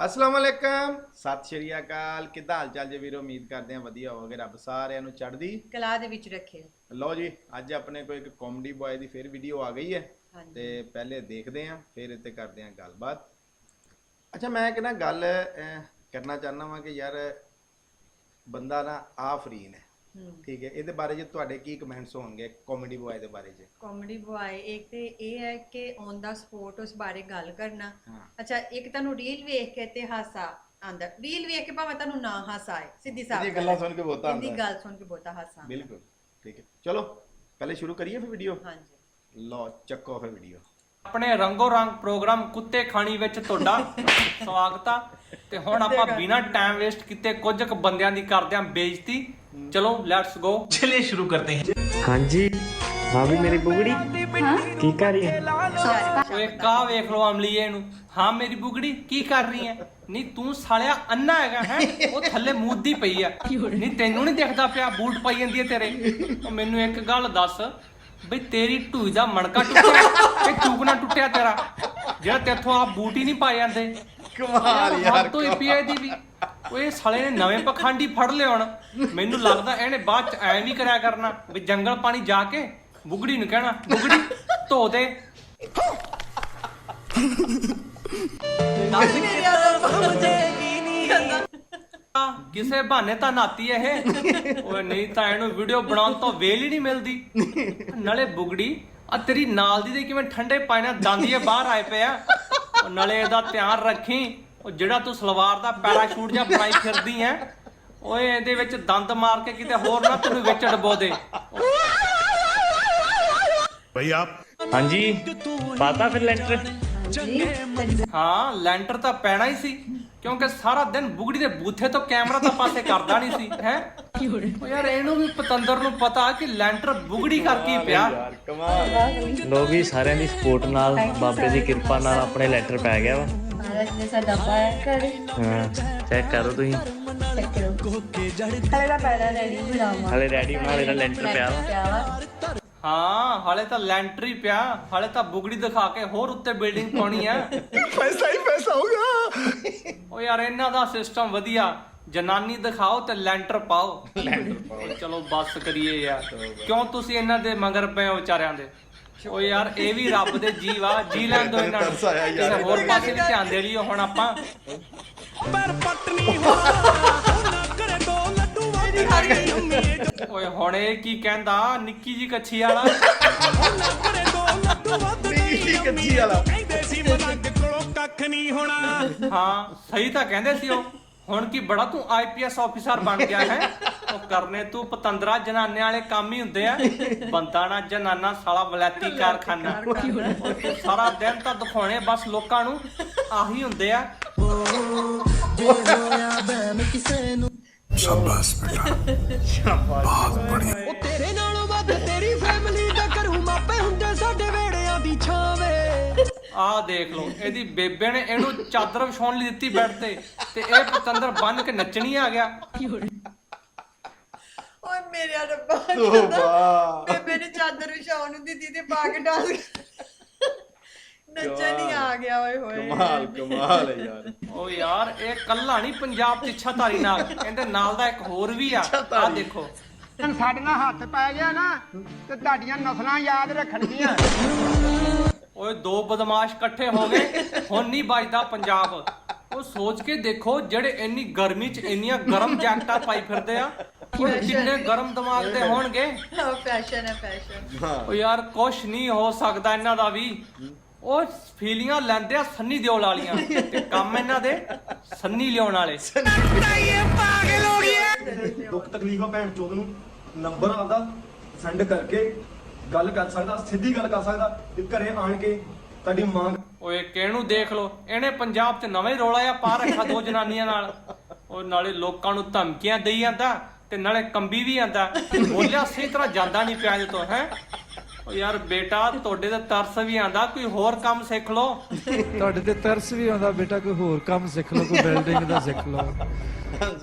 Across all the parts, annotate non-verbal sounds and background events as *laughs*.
ਅਸਲਾਮ ਅਲੈਕਮ ਸਤਿ ਸ਼੍ਰੀ ਅਕਾਲ। ਕਿੱਦਾਂ ਹਾਲ ਚਾਲ ਜੀ ਵੀਰੋ? ਉਮੀਦ ਕਰਦੇ ਹਾਂ ਵਧੀਆ ਹੋਵੋਗੇ। ਰੱਬ ਸਾਰਿਆਂ ਨੂੰ ਚੜ੍ਹਦੀ ਕਲਾ ਦੇ ਵਿੱਚ ਰੱਖੇ ਲਓ ਜੀ ਅੱਜ ਆਪਣੇ ਕੋਲ ਇੱਕ ਕਾਮੇਡੀ ਬॉय ਦੀ ਫਿਰ ਵੀਡੀਓ ਆ ਗਈ ਹੈ ਹਾਂਜੀ। ਤੇ ਪਹਿਲੇ ਦੇਖਦੇ ਹਾਂ ਫਿਰ ਇੱਥੇ ਕਰਦੇ ਹਾਂ ਗੱਲਬਾਤ। ਅੱਛਾ ਮੈਂ ਕਿਹਨਾਂ ਗੱਲ ਅਹ, ਕਰਨਾ ਚਾਹੁੰਦਾ ਵਾਂ ਕਿ ਯਾਰ ਬੰਦਾ ਨਾ ਆਫਰੀਨ ਹੂੰ। ਠੀਕ ਹੈ ਇਹਦੇ ਬਾਰੇ 'ਚ ਤੁਹਾਡੇ ਕੀ ਕਮੈਂਟਸ ਹੋਣਗੇ ਕਾਮੇਡੀ ਬॉय ਦੇ ਬਾਰੇ 'ਚ ਕਾਮੇਡੀ ਬੁਆਏ ਇੱਕ ਤੇ ਇਹ ਹੈ ਕਿ ਔਨ ਦਾ ਸਪੋਰਟ ਉਸ ਬਾਰੇ ਗੱਲ ਕਰਨਾ। ਅੱਛਾ ਇੱਕ ਤੁਹਾਨੂੰ ਰੀਲ ਵੇਖ ਕੇ ਤੇ ਹਾਸਾ ਆਂਦਾ ਰੀਲ ਵੇਖ ਕੇ ਭਾਵੇਂ ਤੁਹਾਨੂੰ ਨਾ ਹਾਸਾ ਆਏ ਸਿੱਧੀ ਸਾਫ਼ ਇਹਦੀ ਗੱਲਾਂ ਸੁਣ ਕੇ ਬਹੁਤਾ ਇਹਦੀ ਆਉਂਦਾ। ਹੈ। ਗੱਲ ਸੁਣ ਕੇ ਬਹੁਤਾ ਹਾਸਾ। ਬਿਲਕੁਲ ਠੀਕ ਹੈ। ਚਲੋ ਪਹਿਲੇ ਸ਼ੁਰੂ ਕਰੀਏ ਫਿਰ ਵੀਡੀਓ ਹਾਂਜੀ। ਲਓ ਚੱਕੋ ਫਿਰ ਵੀਡੀਓ ਆਪਣੇ ਰੰਗੋ ਰੰਗ ਪ੍ਰੋਗਰਾਮ ਕੁੱਤੇ ਖਾਣੀ ਵਿੱਚ ਤੁਹਾਡਾ ਸਵਾਗਤ ਆ। ਤੇ ਹੁਣ ਆਪਾਂ ਬਿਨਾਂ ਟਾਈਮ ਵੇਸਟ ਕੀਤੇ ਕੁਝ ਕੁ ਬੰਦਿਆਂ ਦੀ ਕਰਦੇ ਆਂ ਬੇਇੱਜ਼ਤੀ। ਚਲੋ ਲੈਟਸ ਗੋ चलिए शुरू करते हैं हाँ जी भाभी मेरी बुगड़ी की कर रही है ਓਏ ਕਾ ਵੇਖ ਲੋ ਅਮਲੀਏ ਨੂੰ ਹਾਂ ਮੇਰੀ ਬੁਗੜੀ ਕੀ ਕਰ ਰਹੀ ਐ ਨਹੀਂ ਤੂੰ ਸਾਲਿਆ ਅੰਨਾ ਹੈਗਾ ਹੈ ਉਹ ਥੱਲੇ ਮੂਦੀ ਪਈ ਆ ਨਹੀਂ ਤੈਨੂੰ ਨਹੀਂ ਦਿਖਦਾ ਪਿਆ ਬੂਟ ਪਾਈ ਜਾਂਦੀ ਐ ਤੇਰੇ ਉਹ ਮੈਨੂੰ ਇੱਕ ਗੱਲ ਦੱਸ ਬਈ ਤੇਰੀ ਢੂਈ ਦਾ ਮਣਕਾ ਟੁੱਟਿਆ ਕਿ ਚੂਕਣਾ ਟੁੱਟਿਆ ਤੇਰਾ ਜਿਹੜਾ ਤੇਥੋਂ ਆ ਬੂਟ ਹੀ ਨਹੀਂ ਪਾਏ ਜਾਂਦੇ ਕਮਾਲ ਯਾਰ ਹੱਦ ਹੋਈ ਪਈ ਐ ਇਹਦੀ ਵੀ ਓਏ ਸਾਲੇ ਨੇ ਨਵੇਂ ਪਖੰਡੀ ਫੜ ਲਿਆ ਹੁਣ। ਮੈਨੂੰ ਲੱਗਦਾ ਇਹਨੇ ਬਾਅਦ ਚ ਐਂ ਵੀ ਕਰਿਆ ਕਰਨਾ ਵੀ ਜੰਗਲ ਪਾਣੀ ਜਾ ਕੇ ਬੁਗੜੀ ਨੂੰ ਕਹਿਣਾ ਬੁਗੜੀ ਧੋ ਦੇ। ਕਿਸੇ ਬਹਾਨੇ ਤਾਂ ਨਾਤੀ ਇਹ। ਓਏ ਨਹੀਂ ਤਾਂ ਇਹਨੂੰ ਵੀਡੀਓ ਬਣਾਉਣ ਤੋਂ ਵੇਲ ਹੀ ਨਹੀਂ ਮਿਲਦੀ। ਨਾਲੇ ਬੁਗੜੀ ਆ ਤੇਰੀ ਨਾਲ ਦੀ ਦੇ ਕਿਵੇਂ ਠੰਡੇ ਪਾਣੀ ਨਾਲ ਦੰਦੀਏ ਬਾਹਰ ਆਏ ਪਿਆ ਨਾਲੇ ਇਹਦਾ ਧਿਆਨ ਰੱਖੀ। ਉਹ ਜਿਹੜਾ ਤੂੰ ਸਲਵਾਰ ਦਾ ਪੈਰਾਸ਼ੂਟ ਜਾਂ ਪਾਈ ਫਿਰਦੀ ਐ ਓਏ ਇਹਦੇ ਵਿੱਚ ਦੰਦ ਮਾਰ ਕੇ ਕਿਤੇ ਹੋਰ ਨਾ ਤੈਨੂੰ ਵਿੱਚ ਡਬੋ ਦੇ। ਭਈ ਆਪ ਹਾਂਜੀ ਪਾਤਾ ਫਿਰ ਲੈਂਟਰ? ਹਾਂ ਲੈਂਟਰ ਤਾਂ ਪੈਣਾ ਹੀ ਸੀ ਕਿਉਂਕਿ ਸਾਰਾ ਦਿਨ ਬੁਗੜੀ ਦੇ ਬੂਥੇ ਤੋਂ ਕੈਮਰਾ ਤਾਂ ਪਾਸੇ ਕਰਦਾ ਨਹੀਂ ਸੀ ਹੈ? ਉਹ ਯਾਰ ਇਹਨੂੰ ਵੀ ਪਤੰਦਰ ਨੂੰ ਪਤਾ ਕਿ ਲੈਂਟਰ ਬੁਗੜੀ ਕਰਕੇ ਪਿਆ। ਲੋ ਸਾਰਿਆਂ ਦੀ ਸਪੋਰਟ ਨਾਲ ਬਾਬੇ ਦੀ ਕਿਰਪਾ ਨਾਲ ਆਪਣੇ ਲੈਂਟਰ ਪੈ ਗਿਆ ਵਾ। ਸਾਡਾ ਕਰ ਹਾਂ। ਚੈੱਕ ਕਰੋ ਤੁਸੀਂ। ਹਲੇ ਦਾ ਰੈਡੀ ਬਣਾਵਾ। ਹਲੇ ਰੈਡੀ ਬਣਾ ਲੈਣਾ ਲੈਂਟਰ ਪਿਆ ਵਾ। ਹਾਂ ਹਾਲੇ ਤਾਂ ਲੈਂਟਰ ਹੀ ਪਿਆ। ਹਾਲੇ ਤਾਂ ਬੁਗੜੀ ਦਿਖਾ ਕੇ ਹੋਰ ਉੱਤੇ ਬਿਲਡਿੰਗ ਪਾਉਣੀ ਆ। ਪੈਸਾ ਹੀ ਪੈਸਾ ਹੋਗਾ ਉਹ ਯਾਰ ਇਹਨਾਂ ਦਾ ਸਿਸਟਮ ਵਧੀਆ। ਜਨਾਨੀ ਦਿਖਾਓ ਤੇ ਲੈਂਟਰ ਪਾਓ। ਚਲੋ ਬੱਸ ਕਰੀਏ ਯਾਰ। ਕਿਉਂ ਤੁਸੀਂ ਇਹਨਾਂ ਦੇ ਮਗਰ ਪਏ ਹੋ ਵਿਚਾਰਿਆਂ ਦੇ? ਉਹ ਯਾਰ ਇਹ ਵੀ ਰੱਬ ਦੇ ਜੀਵ ਆ ਜੀ ਲੈਣ ਦੋ ਇਹਨਾਂ ਨੂੰ। ਤਰਸ ਆਇਆ ਯਾਰ। ਕਿਸੇ ਹੋਰ ਪਾਸੇ ਵੀ ਧਿਆਨ ਦੇ ਲਈਓ ਹੁਣ ਆਪਾਂ। ਓਏ ਹੁਣ ਇਹ ਕੀ ਕਹਿੰਦਾ? ਨਿੱਕੀ ਜੀ ਕੱਛੀ ਵਾਲਾ। ਨਹੀਂ ਕੱਚੀ ਵਾਲਾ। ਹਾਂ ਸਹੀ ਤਾਂ ਕਹਿੰਦੇ ਸੀ ਉਹ। ਹੁਣ ਕੀ ਬੜਾ ਤੂੰ ਆਈਪੀਐਸ ਆਫੀਸਰ ਬਣ ਗਿਆ ਹੈ? ਉਹ ਕਰਨੇ ਤੂੰ ਪਤੰਦਰਾ ਜਨਾਨੇ ਵਾਲੇ ਕੰਮ ਹੀ ਹੁੰਦੇ ਆ। ਬੰਦਾ ਨਾ ਜਨਾਨਾ ਸਾਲਾ ਵਲੈਤੀ ਕਾਰਖਾਨਾ। ਸਾਰਾ ਦਿਨ ਤਾਂ ਦਿਖਾਉਣੇ ਬਸ ਲੋਕਾਂ ਨੂੰ ਆਹੀ ਹੁੰਦੇ ਆ। ਉਹ ਤੇਰੇ ਨਾਲੋਂ ਵੱਧ ਤੇਰੀ ਫੈਮਿਲੀ ਦਾ ਕਰੂ ਮਾਪੇ ਹੁੰਦੇ ਸਾਡੇ ਵੇੜਿਆਂ ਦੀ ਛਾਵੇਂ ਆਹ ਦੇਖ ਲਓ ਇਹਦੀ ਬੇਬੇ ਨੇ ਇਹਨੂੰ ਚਾਦਰ ਵਿਛਾਉਣ ਲਈ ਦਿੱਤੀ ਬੈੱਡ ਤੇ ਤੇ ਇਹ ਪਤੰਦਰ ਬੰਨ ਕੇ ਨੱਚਣੀ ਆ ਗਿਆ। ਮੇਰੇ ਰੱਬਾ ਤੋਬਾ ਬੇਬੇ ਨੇ ਚਾਦਰ ਵਿਛਾਉਣ ਨੂੰ ਦਿੱਤੀ ਤੇ ਪਾ ਕੇ ਡਾਂਸ ਨੱਚਣ ਹੀ ਆ ਗਿਆ ਓਏ ਹੋਏ। ਕਮਾਲ ਕਮਾਲ ਹੈ ਯਾਰ। ਓ ਯਾਰ ਇਹ ਕੱਲਾ ਨਹੀਂ ਪੰਜਾਬ ਚ ਇੱਛਾਧਾਰੀ ਨਾਲ। ਇਹਦੇ ਨਾਲ ਦਾ ਇੱਕ ਹੋਰ ਵੀ ਆ। ਆ ਦੇਖੋ। ਸਾਡੇ ਨਾਲ ਹੱਥ ਪੈ ਗਿਆ ਨਾ ਤੇ ਤੁਹਾਡੀਆਂ ਨਸਲਾਂ ਯਾਦ ਰੱਖਣਗੀਆਂ। ਓਏ ਦੋ ਬਦਮਾਸ਼ ਇਕੱਠੇ ਹੋ ਗਏ ਹੁਣ ਨਹੀਂ ਵੱਜਦਾ ਪੰਜਾਬ। ਉਹ ਸੋਚ ਕੇ ਦੇਖੋ ਜਿਹੜੇ ਇੰਨੀ ਗਰਮੀ 'ਚ ਇੰਨੀਆਂ ਗਰਮ ਜੈਕਟਾਂ ਪਾਈ ਫਿਰਦੇ ਆ। ਕਿੰਨੇ ਗਰਮ ਦਿਮਾਗ ਦੇ ਹੋਣਗੇ। ਫੈਸ਼ਨ ਹੈ ਫੈਸ਼ਨ ਉਹ ਯਾਰ ਕੁਛ ਨਹੀਂ ਹੋ ਸਕਦਾ ਇਹਨਾਂ ਦਾ ਵੀ। ਉਹ ਫੀਲਿੰਗਾਂ ਲੈਂਦੇ ਆ ਸੰਨੀ ਦਿਓਲ ਵਾਲੀਆਂ। ਤੇ ਕੰਮ ਇਹਨਾਂ ਦੇ ਸੰਨੀ ਲਿਆਉਣ ਵਾਲੇ। ਦੁੱਖ ਤਕਲੀਫ ਭੈਣ ਚੋਦ ਨੂੰ। ਨੰਬਰ ਆਉਂਦਾ ਸੈਂਡ ਕਰਕੇ ਗੱਲ ਕਰ ਸਕਦਾ ਸਿੱਧੀ ਗੱਲ ਕਰ ਸਕਦਾ ਤੇ ਘਰੇ ਆਣ ਕੇ ਤੁਹਾਡੀ ਮਾਂ ਓਏ ਕਿਹਨੂੰ ਦੇਖ ਲੋ ਇਹਨੇ ਪੰਜਾਬ 'ਚ ਨਵਾਂ ਰੋਲਾ ਆ ਪਾ ਰੱਖਾ ਦੋ ਜਨਾਨੀਆਂ ਨਾਲ। ਉਹ ਨਾਲੇ ਲੋਕਾਂ ਨੂੰ ਧਮਕੀਆਂ ਦੇਈ ਜਾਂਦਾ। ਤੇ ਨਾਲੇ ਕੰਬੀ ਵੀ ਜਾਂਦਾ ਬੋਲਿਆ ਸਹੀ ਤਰ੍ਹਾਂ ਜਾਂਦਾ ਨਹੀਂ ਪਿਆ ਤੋਂ ਹੈ? ਓ ਯਾਰ ਬੇਟਾ ਤੁਹਾਡੇ ਤੇ ਤਰਸ ਵੀ ਆਂਦਾ ਕੋਈ ਹੋਰ ਕੰਮ ਸਿੱਖ ਲੋ ਤੁਹਾਡੇ ਤੇ ਤਰਸ ਵੀ ਆਉਂਦਾ ਬੇਟਾ ਕੋਈ ਹੋਰ ਕੰਮ ਸਿੱਖ ਲਓ ਕੋਈ ਬਿਲਡਿੰਗ ਦਾ ਸਿੱਖ ਲਓ।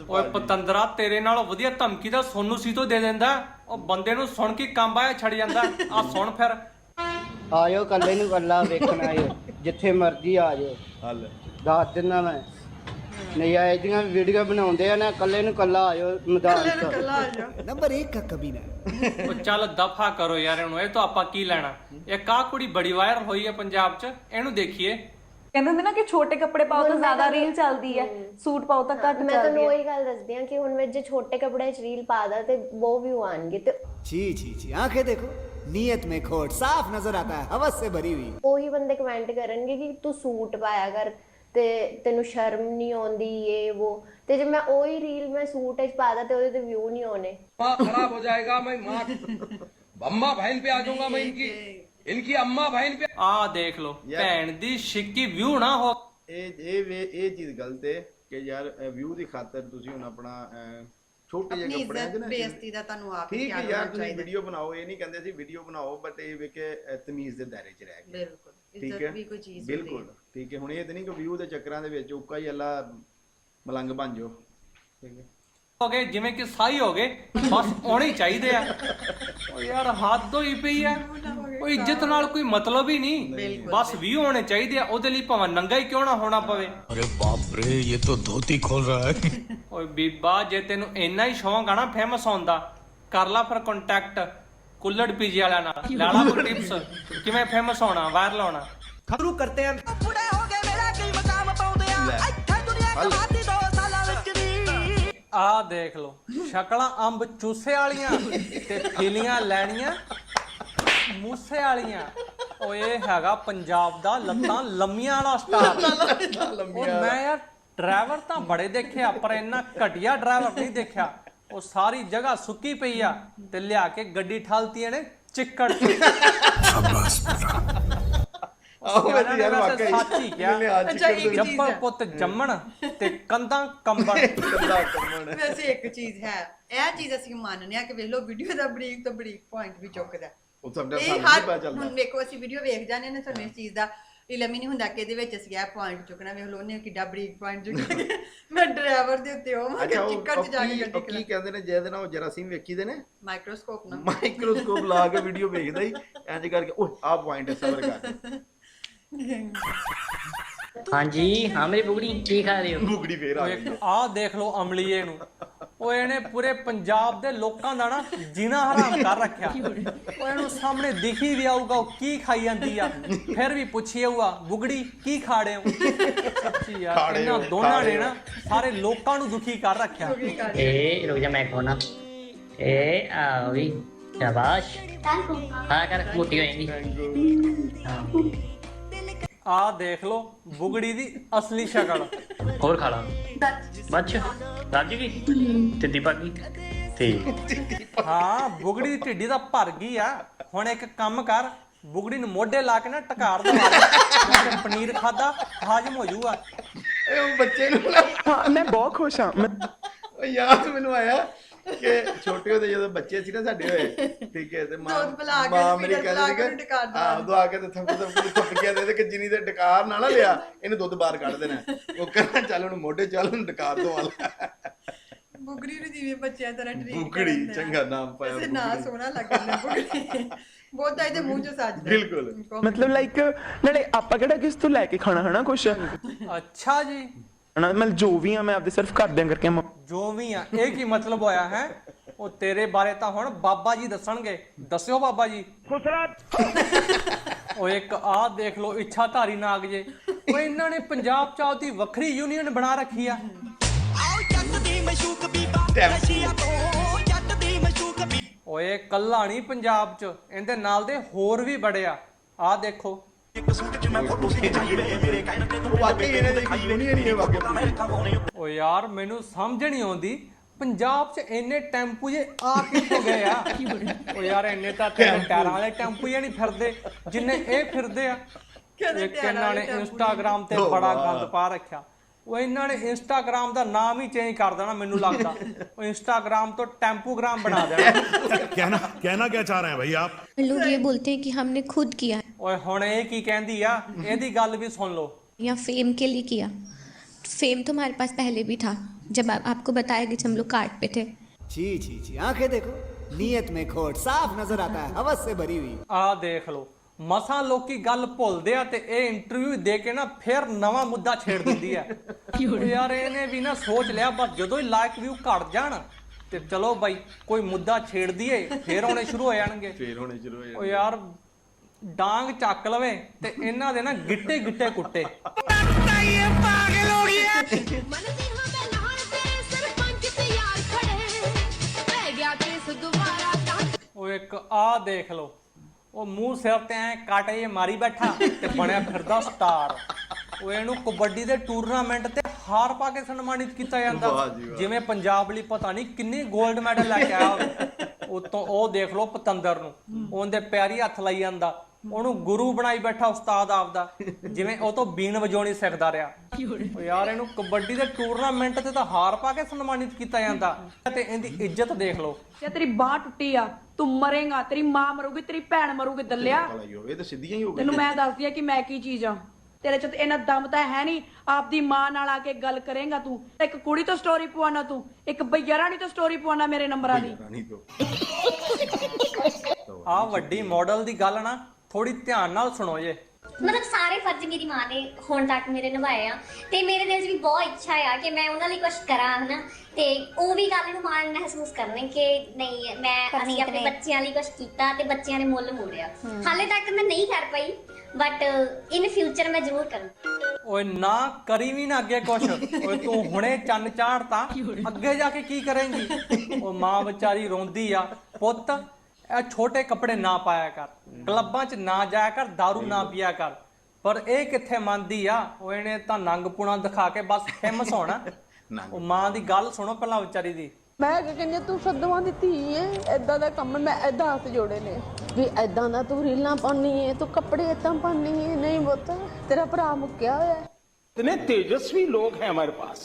ਓਏ ਪਤੰਦਰਾ ਤੇਰੇ ਨਾਲੋਂ ਵਧੀਆ ਧਮਕੀ ਦਾ ਸੋਨੂ ਸੀ ਤੋਂ ਦੇ ਦਿੰਦਾ। ਉਹ ਬੰਦੇ ਨੂੰ ਸੁਣ ਕੇ ਕੰਬ ਆਇਆ ਛੱਡ ਜਾਂਦਾ। ਆ ਸੁਣ ਫਿਰ। ਆਇਓ ਕੱਲੇ ਨੂੰ ਕੱਲਾ ਵੇਖਣ ਆਇਓ ਜਿੱਥੇ ਮਰਜ਼ੀ ਆ ਜਾਓ ਹੱਲ। ਦੱਸ ਦਿੰਦਾ ਮੈਂ। ਨਜਾਇਜ਼ ਦੀਆਂ ਵੀਡੀਓ ਬਣਾਉਂਦੇ ਆ ਨਾ ਕੱਲੇ ਨੂੰ ਕੱਲਾ ਆਇਓ ਮੈਦਾਨ 'ਚ ਕੱਲਾ ਆ ਜਾ ਨੰਬਰ 1 का कभी ना ਉਹ ਚੱਲ ਦਫਾ ਕਰੋ ਯਾਰ ਇਹਨੂੰ ਇਹ ਤਾਂ ਆਪਾਂ ਕੀ ਲੈਣਾ ਇੱਕ ਆਹ ਕੁੜੀ ਬੜੀ ਵਾਇਰਲ ਹੋਈ ਹੈ ਪੰਜਾਬ 'ਚ ਇਹਨੂੰ ਦੇਖੀਏ ਕਹਿੰਦੇ ਹੁੰਦੇ ਨਾ ਕਿ ਛੋਟੇ ਕੱਪੜੇ ਪਾਓ ਤਾਂ ਜ਼ਿਆਦਾ ਰੀਲ ਚੱਲਦੀ ਹੈ ਸੂਟ ਪਾਓ ਤਾਂ ਘੱਟ ਮੈਂ ਤੁਹਾਨੂੰ ਉਹੀ ਗੱਲ ਦੱਸਦੀ ਹਾਂ ਕਿ ਹੁਣ ਮੈਂ ਜੇ ਛੋਟੇ ਕੱਪੜੇ 'ਚ ਰੀਲ ਪਾ ਦਾਂ ਤੇ ਬਹੁਤ ਵਿਊ ਆਣਗੇ ਤੇ छी छी छी आंखें देखो नीयत में खोट साफ नजर आता है हवस से भरी हुई ਉਹੀ ਬੰਦੇ ਕਮੈਂਟ ਕਰਨਗੇ ਕਿ ਤੂੰ ਸੂਟ ਪਾਇਆ ਕਰ ਤੇ ਤੈਨੂੰ ਸ਼ਰਮ ਨਹੀਂ ਆਉਂਦੀ ਇਹ ਉਹ ਤੇ ਜੇ ਮੈਂ ਉਹੀ ਰੀਲ ਮੈਂ ਸੂਟ 'ਚ ਪਾ ਦਾਂ ਤੇ ਉਹਦੇ ਤੇ ਵਿਊ ਨਹੀਂ ਆਉਣੇ खराब हो जाएगा मैं माँ अम्मा बहन पे आ जाऊंगा मैं इनकी इनकी अम्मा बहन पे आ देख लो यार- ਭੈਣ ਦੀ ਛਿੱਕੀ ਵਿਊ ਨਾ ਹੋ ਇਹ ਇਹ ਵੇ- ਇਹ ਚੀਜ਼ ਗਲਤ ਹੈ ਕਿ ਯਾਰ ਵਿਊ ਦੀ ਖਾਤਰ ਤੁਸੀਂ ਹੁਣ ਆਪਣਾ ਅਹ, ਛੋਟੇ ਜਿਹੇ ਆਪਣੀ ਕੱਪੜਿਆਂ 'ਚ ਇੱਜ਼ਤ ਨਾ ਬੇਇੱਜ਼ਤੀ ਦਾ ਤੁਹਾਨੂੰ ਆਪ ਹੀ ਠੀਕ ਹੈ ਖਿਆਲ ਯਾਰ ਰੱਖਣਾ ਤੁਸੀਂ ਚਾਹੀਦਾ ਵੀਡੀਓ ਬਣਾਓ ਇਹ ਨਹੀਂ ਕਹਿੰਦੇ ਸੀ ਵੀਡੀਓ ਬਣਾਓ ਬਟ ਇਹ ਵੇ ਕਿ ਅਹ, ਤਮੀਜ਼ ਦੇ ਦਾਇਰੇ 'ਚ ਰਹਿ ਕੇ ਬਿਲਕੁਲ ਠੀਕ ਹੈ? ਬਿਲਕੁਲ ਠੀਕ ਹੈ। ਹੁਣ ਇਹ ਤੇ ਨਹੀਂ ਕਿ ਵਿਊ ਦੇ ਚੱਕਰਾਂ ਦੇ ਵਿੱਚ ਉੱਕਾ ਹੀ ਅੱਲਾ ਮਲੰਗ ਬਣ ਜਾਓ। ਠੀਕ ਹੈ। ਹੋ ਗਏ ਜਿਵੇਂ ਕਿ ਸਾਈ ਹੋ ਗਏ ਬਸ ਆਉਣੇ ਚਾਹੀਦੇ ਆ। ਉਹ ਯਾਰ ਹੱਦ ਹੋਈ ਪਈ ਆ। ਉਹ ਇੱਜ਼ਤ ਨਾਲ ਕੋਈ ਮਤਲਬ ਹੀ ਨਹੀਂ। ਬਸ ਵੀ ਹੋਣੇ ਚਾਹੀਦੇ ਆ। ਉਹਦੇ ਲਈ ਭਾਵੇਂ ਨੰਗਾ ਹੀ ਕਿਉਂ ਨਾ ਹੋਣਾ ਪਵੇ। ਅਰੇ ਬਾਪ ਰੇ ਇਹ ਤਾਂ ਧੋਤੀ ਖੋਲ ਰਹਾ ਹੈ। ਓਏ ਬੀਬਾ ਜੇ ਤੈਨੂੰ ਇੰਨਾ ਹੀ ਸ਼ੌਂਕ ਆ ਨਾ ਫੇਮਸ ਹੋਣ ਦਾ ਕਰ ਲੈ ਫਿਰ ਕੰਟੈਕਟ ਕੁੱਲੜ ਪੀਜੀ ਵਾਲਾ ਨਾਲ। ਲਾਲਾ ਪੁਰ ਟਿਪਸ ਕਿਵੇਂ ਫੇਮਸ ਹੋਣਾ ਵਾਇਰਲ ਹੋਣਾ? ਖਰੂ ਕਰਤੇ ਹਨ ਬੁੜੇ ਹੋ ਗਏ ਮੇਰਾ ਕੀ ਮਕਾਮ ਪਾਉਂਦੇ ਆ? ਇੱਥੇ ਦੁਨੀਆ ਕਮਾਤੀ ਦੋ ਸਾਲਾਂ ਵਿੱਚ ਦੀ। ਆ ਦੇਖ ਲੋ ਸ਼ਕਲਾਂ ਅੰਬ ਚੂਸੇ ਵਾਲੀਆਂ ਤੇ ਫੀਲੀਆਂ ਲੈਣੀਆਂ। ਮੂਸੇ ਵਾਲੀਆਂ। ਓਏ ਹੈਗਾ ਪੰਜਾਬ ਦਾ ਲੱਤਾਂ ਲੰਮੀਆਂ ਵਾਲਾ ਸਟਾਰ ਮੈਂ ਯਾਰ ਡਰਾਈਵਰ ਤਾਂ ਬੜੇ ਦੇਖਿਆ ਪਰ ਇੰਨਾ ਘਟੀਆ ਡਰਾਈਵਰ ਨਹੀਂ ਦੇਖਿਆ। ਉਹ ਸਾਰੀ ਜਗ੍ਹਾ ਸੁੱਕੀ ਪਈ ਆ ਤੇ ਲਿਆ ਕੇ ਗੱਡੀ ਠਾਲਤੀਆਂ ਨੇ ਚਿੱਕੜ। ਚ ਆਹੋ ਨੇ ਯਾਰ ਵਾਕਈ ਸੱਚ ਕਿਹਾ। ਇਹਨੇ ਅੱਜ ਅੱਛਾ, ਇੱਕ ਚੀਜ਼ ਹੈ। ਪੁੱਤ ਜੰਮਣ ਤੇ ਕੰਧਾਂ ਕੰਬਣ। ਕੱਲਾ ਕੰਮਣ ਵੈਸੇ ਇੱਕ ਚੀਜ਼ ਹੈ ਇਹ ਚੀਜ਼ ਅਸੀਂ ਮੰਨਨੇ ਆ ਕਿ ਵੇਖ ਲਓ ਵੀਡੀਓ ਦਾ ਬਰੀਕ ਤੋਂ ਬਰੀਕ ਪੁਆਇੰਟ ਵੀ ਚੁੱਕਦਾ। ਉਹ ਸਮਝਾ ਸਾਨੂੰ ਨਹੀਂ ਪਤਾ ਚੱਲਦਾ। ਹੁਣ ਵੇਖੋ ਅਸੀਂ ਵੀਡੀਓ ਵੇਖ ਜਾਂਦੇ ਨੇ ਸਾਨੂੰ ਇਸ ਚੀਜ਼ ਦਾ ਇਲਮ ਹੀ ਨਹੀਂ ਹੁੰਦਾ ਕਿ ਇਹਦੇ ਵਿੱਚ ਅਸੀਂ ਇਹ ਪੁਆਇੰਟ ਚੁੱਕਣਾ ਵੇਖ ਲਓ ਉਹਨੇ ਕਿੱਡਾ ਬਰੀਕ ਪੁਆਇੰਟ ਚੁੱਕਿਆ ਮੈਂ ਡਰਾਈਵਰ ਦੇ ਉੱਤੇ ਉਹ ਮੈਂ ਉਹ ਚਿੱਕੜ ਚ ਜਾ ਕੇ ਗੱਡੀ ਕੀ ਕਹਿੰਦੇ ਨੇ ਜਿਹਦੇ ਨਾਲ ਉਹ ਜਰਾਸੀਮ ਵੇਖੀਦੇ ਨੇ? ਮਾਈਕਰੋਸਕੋਪ ਨਾਲ ਮਾਈਕਰੋਸਕੋਪ ਲਾ ਕੇ ਵੀਡੀਓ ਵੇਖਦਾ ਹੀ ਇੰਜ ਕਰਕੇ ਓਏ ਆਹ ਪੁਆਇੰਟ ਹੈ ਸਬਰ ਕਰ। ਹਾਂਜੀ ਹਾਂ ਮੇਰੀ ਬੁਗੜੀ ਕੀ ਖਾ ਰਹੇ ਹੋ? ਬੁਗੜੀ ਫੇਰ ਆ ਗਈ। ਆਹ ਦੇਖ ਲਓ ਅਮਲੀਏ ਨੂੰ। ਉਹ ਇਹਨੇ ਪੂਰੇ ਪੰਜਾਬ ਦੇ ਲੋਕਾਂ ਦਾ ਨਾ ਜੀਣਾ ਹਰਾਮ ਕਰ ਰੱਖਿਆ। ਉਹ ਇਹਨੂੰ ਸਾਹਮਣੇ ਦਿਖੀ ਵੀ ਆਊਗਾ ਉਹ ਕੀ ਖਾਈ ਜਾਂਦੀ ਆ। ਫਿਰ ਵੀ ਪੁੱਛੀ ਆਊਗਾ ਬੁਗੜੀ ਕੀ ਖਾੜੇ ਹੋ? ਸੱਚੀ ਯਾਰ ਖਾੜੇ ਇਹਨਾਂ ਹੋ, ਦੋਨਾਂ ਖਾੜੇ ਨੇ ਨਾ ਸਾਰੇ ਲੋਕਾਂ ਨੂੰ ਦੁਖੀ ਕਰ ਰੱਖਿਆ। ਏ ਰੁਕ ਜਾ ਮੈਂ ਕੋਨਾ ਏ ਆ ਵੀ ਸ਼ਾਬਾਸ਼। ਹਾਂ ਕਰ ਮੋਟੀ ਹੋ ਜਾਂਦੀ ਹਾਂ ਆਹ ਦੇਖ ਲਓ ਬੁਗੜੀ ਦੀ ਅਸਲੀ ਸ਼ਕਲ। ਹੋਰ ਖਾ ਲਾ। ਬੱਚ। ਰਾਜ ਗਈ ਤਿੱਦੀ ਪਾ ਗਈ। ਠੀਕ। ਹਾਂ ਬੁਗੜੀ ਦੀ ਢਿੱਡੀ ਤਾਂ ਭਰ ਗਈ ਆ। ਹੁਣ ਇੱਕ ਕੰਮ ਕਰ ਬੁਗੜੀ ਨੂੰ ਮੋਢੇ ਲਾ ਕੇ ਨਾ ਟਕਾਰ ਦਵਾ ਦੇ ਪਨੀਰ ਖਾਦਾ ਹਾਜਮ ਹੋ ਜਾਊਗਾ। ਓਏ ਉਹ ਬੱਚੇ ਨੂੰ ਹਾਂ ਮੈਂ ਬਹੁਤ ਖੁਸ਼ ਹਾਂ। ਓ ਯਾਦ ਮੈਨੂੰ ਆਇਆ ਕਿ ਛੋਟੇ ਹੁੰਦੇ ਜਦੋਂ ਬੱਚੇ ਸੀ ਨਾ ਸਾਡੇ ਹੋਏ ਠੀਕ ਹੈ ਤੇ ਮਾਂ ਦੁੱਧ ਪਿਲਾ ਕੇ, ਮਾਂ ਮੇਰੀ ਕਹਿੰਦੀ ਕੇ ਸੀ ਕਿ ਦੇਣਾ। ਆਹ ਉਦੋਂ ਆ ਕੇ ਤੇ ਥੱਪ ਥੱਪ ਥੱਪ ਗਿਆ ਦੇ ਕਿ ਜਿੰਨੀ ਦੇ ਡਕਾਰ ਨਾ ਨਾ ਲਿਆ ਇਹਨੂੰ ਦੁੱਧ ਬਾਹਰ ਕੱਢ ਦੇਣਾ। ਉਹ ਕਹਿੰਦਾ ਚੱਲ ਉਹਨੂੰ ਮੋਢੇ ਚੱਲ ਉਹਨੂੰ ਡਕਾਰ ਦਵਾ ਲੈ ਬੁਗੜੀ ਨੂੰ ਜਿਵੇਂ ਬੱਚਿਆਂ ਤਰ੍ਹਾਂ ਟ੍ਰੀਟ ਬੁਗੜੀ ਚੰਗਾ ਨਾਮ ਪਾਇਆ ਵੈਸੇ ਨਾਂ। ਸੋਹਣਾ ਲੱਗਦਾ ਬੁਗੜੀ। ਬਹੁਤਾ ਇਹਦੇ ਮੂੰਹ ਚੋਂ ਸੱਜਦਾ ਬਿਲਕੁਲ। ਮਤਲਬ ਲਾਈਕ ਨਾਲੇ ਆਪਾਂ ਕਿਹੜਾ ਕਿਸ ਤੋਂ ਲੈ ਕੇ ਖਾਣਾ ਹਨਾ ਕੁਛ? ਅੱਛਾ ਜੀ। ਹਨਾ? ਮਤਲਬ ਜੋ ਵੀ ਆ ਮੈਂ ਆਪਦੇ ਸਿਰਫ ਘਰਦਿਆਂ ਕਰਕੇ ਮ- ਜੋ ਵੀ ਆ ਇਹ ਕੀ ਮਤਲਬ ਹੋਇਆ ਹੈ? ਉਹ ਤੇਰੇ ਬਾਰੇ ਤਾਂ ਹੁਣ ਬਾਬਾ ਜੀ ਦੱਸਣਗੇ। ਦੱਸਿਓ ਬਾਬਾ ਜੀ। ਉਹ ਇੱਕ ਆਹ ਦੇਖ ਲਓ ਇੱਛਾਧਾਰੀ ਨਾਗ ਜੇ। ਉਹ ਇਹਨਾਂ ਨੇ ਪੰਜਾਬ ਚ ਆਪਦੀ ਵੱਖਰੀ ਯੂਨੀਅਨ ਬਣਾ ਰੱਖੀ ਆ। ਆਓ ਜੱਟ ਦੀ ਮਸ਼ੂਕ ਬੀਬਾ ਟੈਂਪੂ। ਰਸ਼ੀਆ ਤੋਂ ਜੱਟ ਦੀ ਮਸ਼ੂਕ ਬੀ ਓਏ ਕੱਲਾ ਨਹੀਂ ਪੰਜਾਬ ਚ। ਇਹਦੇ ਨਾਲ ਦੇ ਹੋਰ ਵੀ ਬੜੇ ਆ। ਆਹ ਦੇਖੋ। ਵਾਕਈ ਇਹਨਾਂ ਦੀ ਇੱਕ ਯੂਨੀਅਨ ਹੀ ਹੈ ਵਾਕਈ ਓ ਯਾਰ ਮੈਨੂੰ ਸਮਝ ਨਹੀਂ ਆਉਂਦੀ। ਪੰਜਾਬ 'ਚ ਇੰਨੇ ਟੈਂਪੂ ਜੇ ਆ ਕਿੱਥੋਂ ਗਏ ਆ। ਓ ਯਾਰ ਇੰਨੇ ਤਾਂ ਟਾਇਰਾਂ ਵਾਲੇ ਟੈਂਪੂ ਹੀ ਨਹੀਂ ਫਿਰਦੇ ਜਿੰਨੇ ਇਹ ਫਿਰਦੇ ਆ। ਕਹਿੰਦੇ ਇੱਕ ਇਹਨਾਂ ਨੇ ਇੰਸਟਾਗ੍ਰਾਮ ਤੇ ਬੜਾ। ਗੰਦ ਪਾ ਰੱਖਿਆ। ਉਹ ਇਹਨਾਂ ਨੇ ਇੰਸਟਾਗ੍ਰਾਮ ਦਾ ਨਾਮ ਹੀ ਚੇਂਜ ਕਰ ਦੇਣਾ ਮੈਨੂੰ ਲੱਗਦਾ ਉਹ ਇੰਸਟਾਗ੍ਰਾਮ ਤੋਂ ਟੈਂਪੂਗ੍ਰਾਮ ਬਣਾ ਦੇਣਾ कहना कहना क्या चाह रहे हैं भाई आप लोग ये बोलते हैं कि हमने खुद किया ਓਏ ਹੁਣ ਇਹ ਕੀ ਕਹਿੰਦੀ ਆ ਇਹਦੀ ਗੱਲ ਵੀ ਸੁਣ ਲਓ या फेम के लिए किया फेम तो हमारे पास पहले भी था जब आप, आपको बताया कि हम लोग कार्ड पे थे छी छी छी आंखें देखो नीयत में खोट साफ नजर आता है हवस से भरी हुई ਆਹ ਦੇਖ ਲਓ ਮਸਾਂ ਲੋਕੀ ਗੱਲ ਭੁੱਲਦੇ ਆ ਤੇ ਇਹ ਇੰਟਰਵਿਊ ਦੇ ਕੇ ਨਾ ਫਿਰ ਨਵਾਂ ਮੁੱਦਾ ਛੇੜ ਦਿੰਦੀ ਹੈ ਯਾਰ ਇਹਨੇ ਵੀ ਨਾ ਸੋਚ ਲਿਆ ਬਸ ਜਦੋਂ ਹੀ ਲਾਈਕ ਵਿਊ ਘਟ ਜਾਣ ਤੇ ਚਲੋ ਬਾਈ ਕੋਈ ਮੁੱਦਾ ਛੇੜ ਦਈਏ ਫਿਰ ਆਉਣੇ ਸ਼ੁਰੂ ਹੋ ਜਾਣਗੇ। ਫੇਰ ਹੋਣੇ ਸ਼ੁਰੂ ਹੋ ਉਹ ਯਾਰ ਡਾਂਗ ਚੱਕ ਲਵੇ ਤੇ ਇਹਨਾਂ ਦੇ ਨਾ ਗਿੱਟੇ ਗਿੱਟੇ ਕੁੱਟੇ। ਉਹ ਇੱਕ ਆ ਦੇਖ ਲਓ। ਉਹ ਮੂੰਹ ਸਿਰ ਤੇ ਐ ਕੱਟ ਜੇ ਮਾਰੀ ਬੈਠਾ ਤੇ ਬਣਿਆ ਫਿਰਦਾ ਸਟਾਰ। ਉਹ ਇਹਨੂੰ ਕਬੱਡੀ ਦੇ ਟੂਰਨਾਮੈਂਟ ਤੇ ਹਾਰ ਪਾ ਕੇ ਸਨਮਾਨਿਤ ਕੀਤਾ ਜਾਂਦਾ। ਜਿਵੇਂ ਪੰਜਾਬ ਲਈ ਪਤਾ ਨਹੀਂ ਕਿੰਨੇ 골ਡ ਮੈਡਲ ਲੈ ਕੇ ਆਇਆ ਉਤੋਂ ਉਹ ਦੇਖ ਲਓ ਪਤੰਦਰ ਨੂੰ। ਉਹਦੇ ਪੈਰੀ ਹੱਥ ਲਾਈ ਜਾਂਦਾ। ਉਹਨੂੰ ਗੁਰੂ ਬਣਾਈ ਬੈਠਾ ਉਸਤਾਦ ਆਪਦਾ। ਜਿਵੇਂ ਉਹ ਤੋਂ ਬੀਨ ਵਜਾਉਣੀ ਸਿੱਖਦਾ ਰਿਹਾ। ਉਹ ਯਾਰ ਇਹਨੂੰ ਕਬੱਡੀ ਦੇ ਟੂਰਨਾਮੈਂਟ ਤੇ ਤਾਂ ਹਾਰ ਪਾ ਕੇ ਸਨਮਾਨਿਤ ਕੀਤਾ ਜਾਂਦਾ। ਤੇ ਇਹਦੀ ਇੱਜ਼ਤ ਦੇਖ ਲਓ। ਜੇ ਤੇਰੀ ਬਾਹ ਟੁੱਟੀ ਆ ਤੂੰ ਮਰੇਗਾ ਤੇਰੀ ਮਾਂ ਮਰੂਗੀ ਤੇਰੀ ਭੈਣ ਮਰੂਗੀ ਦੱਲਿਆ। ਇਹ ਤਾਂ ਸਿੱਧੀਆਂ ਹੀ ਹੋ ਤੈਨੂੰ ਗਈਆਂ ਮੈਂ ਦੱਸਦੀ ਆ ਕਿ ਮੈਂ ਕੀ ਚੀਜ਼ ਆ। ਤੇਰੇ ਚ ਤਾਂ ਇਹਨਾਂ ਦਮ ਤਾਂ ਹੈ ਨਹੀਂ ਆਪਦੀ ਮਾਂ ਨਾਲ ਆ ਕੇ ਗੱਲ ਕਰੇਗਾ ਤੂੰ। ਇੱਕ ਕੁੜੀ ਤੋਂ ਸਟੋਰੀ ਪਵਾਉਣਾ ਤੂੰ ਇੱਕ ਬਈਰਾਣੀ ਤੋਂ ਸਟੋਰੀ ਪਵਾਉਣਾ ਮੇਰੇ ਨੰਬਰਾਂ ਦੀ। ਰਾਣੀ ਆ ਵੱਡੀ ਮਾਡਲ ਦੀ ਗੱਲ ਨਾ ਥੋੜੀ ਧਿਆਨ ਨਾਲ ਸੁਣੋ ਜੇ। ਮਤਲਬ ਸਾਰੇ ਫਰਜ਼ ਮੇਰੀ ਮਾਂ ਨੇ ਹੁਣ ਤੱਕ ਮੇਰੇ ਨਿਭਾਏ ਆ ਤੇ ਮੇਰੇ ਦਿਲ 'ਚ ਵੀ ਬਹੁਤ ਇੱਛਾ ਆ ਕਿ ਮੈਂ ਉਹਨਾਂ ਲਈ ਕੁਝ ਕਰਾਂ ਹਨਾ? ਤੇ ਉਹ ਵੀ ਗੱਲ ਨੂੰ ਮਾਣ ਮਹਿਸੂਸ ਕਰਨੇ ਕਿ ਨਹੀਂ ਮੈਂ ਅਸੀਂ ਆਪਣੇ ਬੱਚਿਆਂ ਲਈ ਕੁਝ ਕੀਤਾ ਤੇ ਬੱਚਿਆਂ ਨੇ ਮੁੱਲ ਮੋੜਿਆ। ਹਾਲੇ ਤੱਕ ਮੈਂ ਨਹੀਂ ਕਰ ਪਾਈ ਬਟ ਇਨ ਫਿਊਚਰ ਮੈਂ ਜ਼ਰੂਰ ਕਰਾਂ। ਓਏ ਨਾ ਕਰੀ ਵੀ ਨਾ ਅੱਗੇ ਕੁਛ। ਓਏ ਤੂੰ ਹੁਣੇ ਚੰਨ ਚਾੜਤਾ ਅੱਗੇ ਜਾ ਕੇ ਕੀ ਕਰੇਂਗੀ? ਉਹ ਮਾਂ ਵਿਚਾਰੀ ਰੋਂਦੀ ਆ ਪੁੱਤ ਇਹ ਛੋਟੇ ਕੱਪੜੇ ਨਾ ਪਾਇਆ ਕਰ। ਕਲੱਬਾਂ 'ਚ ਨਾ ਜਾਇਆ ਕਰ दारू ਨਾ ਪੀਆ ਕਰ। ਪਰ ਇਹ ਕਿੱਥੇ ਮੰਨਦੀ ਆ? ਉਹ ਇਹਨੇ ਤਾਂ ਨੰਗਪੁਣਾ ਦਿਖਾ ਕੇ ਬਸ ਫੇਮਸ ਹੋਣਾ। *laughs* ਉਹ ਮਾਂ ਦੀ ਗੱਲ ਸੁਣੋ ਪਹਿਲਾਂ ਵਿਚਾਰੀ ਦੀ। ਮੈਂ ਕਿ ਕਹਿੰਦੀ ਤੂੰ ਸਦਵਾ ਦੀ ਧੀ ਏ ਐਦਾਂ ਦਾ ਕੰਮ ਮੈਂ ਐਦਾਂ ਹੱਥ ਜੋੜੇ ਨੇ। ਵੀ ਐਦਾਂ ਦਾ ਤੂੰ ਰੀਲਾਂ ਪਾਉਣੀ ਏ ਤੂੰ ਕੱਪੜੇ ਐਦਾਂ ਪਾਉਣੀ ਏ। ਨਹੀਂ ਪੁੱਤ ਤੇਰਾ ਭਰਾ ਮੁੱਕਿਆ ਹੋਇਆ। ਹੈ। इतने तेजस्वी लोग हैं हमारे पास